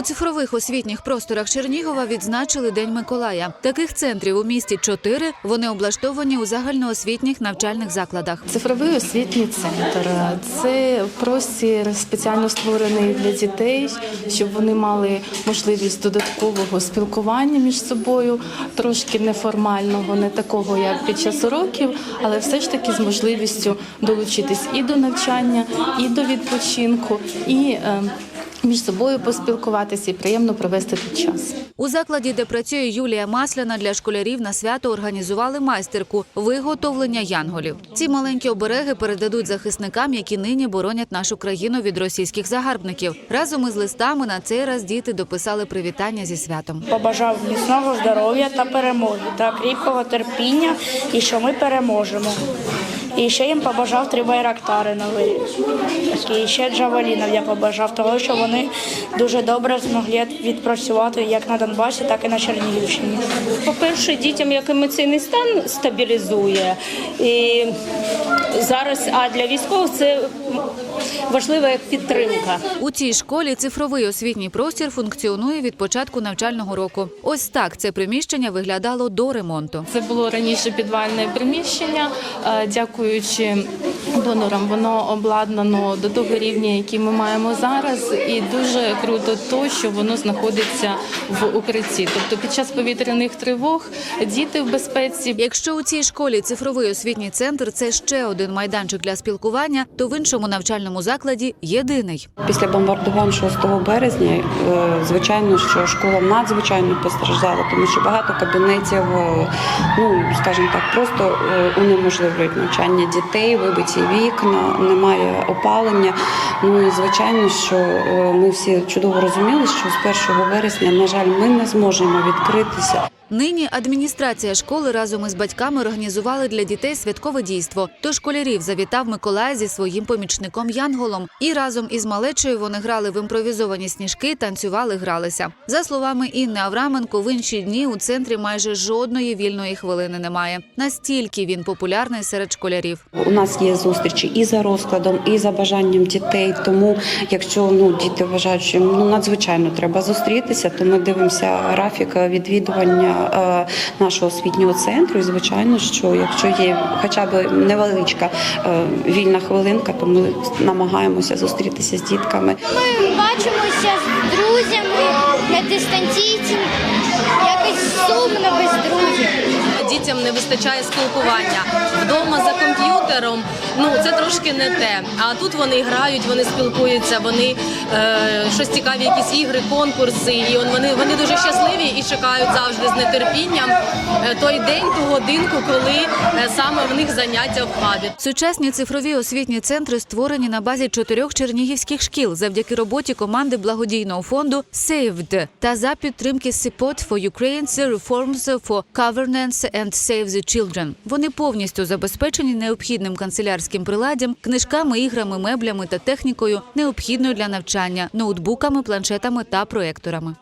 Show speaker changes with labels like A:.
A: У цифрових освітніх просторах Чернігова відзначили День Миколая. Таких центрів у місті чотири. Вони облаштовані у загальноосвітніх навчальних закладах.
B: Цифровий освітній центр це простір спеціально створений для дітей, щоб вони мали можливість додаткового спілкування між собою, трошки неформального, не такого як під час уроків, але все ж таки з можливістю долучитись і до навчання, і до відпочинку, і е, між собою поспілкуватися і приємно провести тут час.
A: У закладі, де працює Юлія Масляна, для школярів на свято організували майстерку виготовлення янголів. Ці маленькі обереги передадуть захисникам, які нині боронять нашу країну від російських загарбників. Разом із листами на цей раз діти дописали привітання зі святом.
C: Побажав міцного здоров'я та перемоги, та кріпкого терпіння, і що ми переможемо. І ще їм побажав три байрактари нові. І ще джавелінів я побажав, того, що вони дуже добре змогли відпрацювати як на Донбасі, так і на Чернігівщині.
D: По-перше, дітям як емоційний стан стабілізує. І зараз, а для військових це важлива як підтримка.
A: У цій школі цифровий освітній простір функціонує від початку навчального року. Ось так це приміщення виглядало до ремонту.
B: Це було раніше підвальне приміщення. Е, Дякуючи донорам, воно обладнано до того рівня, який ми маємо зараз, і дуже круто то, що воно знаходиться в укритті. Тобто, під час повітряних тривог діти в безпеці.
A: Якщо у цій школі цифровий освітній центр це ще один майданчик для спілкування, то в іншому навчальному закладі єдиний.
E: Після бомбардувань 6 березня, е, звичайно, що школа надзвичайно постраждала, тому що багато кабінетів, е, ну скажімо так, просто е, унеможливлюють навчання дітей, вибиті вікна, немає опалення. Ну і звичайно, що е, ми всі чудово розуміли, що з 1 вересня, на жаль, ми не зможемо відкритися.
A: Нині адміністрація школи разом із батьками організували для дітей святкове дійство. До школярів завітав Миколай зі своїм помічником Янголом. І разом із малечею вони грали в імпровізовані сніжки, танцювали, гралися. За словами Інни Авраменко, в інші дні у центрі майже жодної вільної хвилини немає. Настільки він популярний серед школярів.
E: У нас є зустрічі і за розкладом, і за бажанням дітей. Тому, якщо ну діти вважають, що ну надзвичайно треба зустрітися, то ми дивимося графік відвідування е, нашого освітнього центру. І звичайно, що якщо є хоча б невеличка е, вільна хвилинка, то ми намагаємося зустрітися з дітками.
F: Ми бачимося з друзями на дистанційці. Якось сумно без друзів.
G: дітям не вистачає спілкування. Вдома за комп'ютером ну це трошки не те. А тут вони грають, вони спілкуються, вони е, щось цікаві, якісь ігри, конкурси. І он вони, вони дуже щасливі і чекають завжди з нетерпінням е, той день, ту годинку, коли е, саме в них заняття в хабі.
A: Сучасні цифрові освітні центри створені на базі чотирьох чернігівських шкіл завдяки роботі команди благодійного фонду SAVED та за підтримки Support for Ukraine's Reforms for Governance and Save the Children. Вони повністю забезпечені необхідним канцелярським приладдям, книжками, іграми, меблями та технікою, необхідною для навчання, ноутбуками, планшетами та проекторами.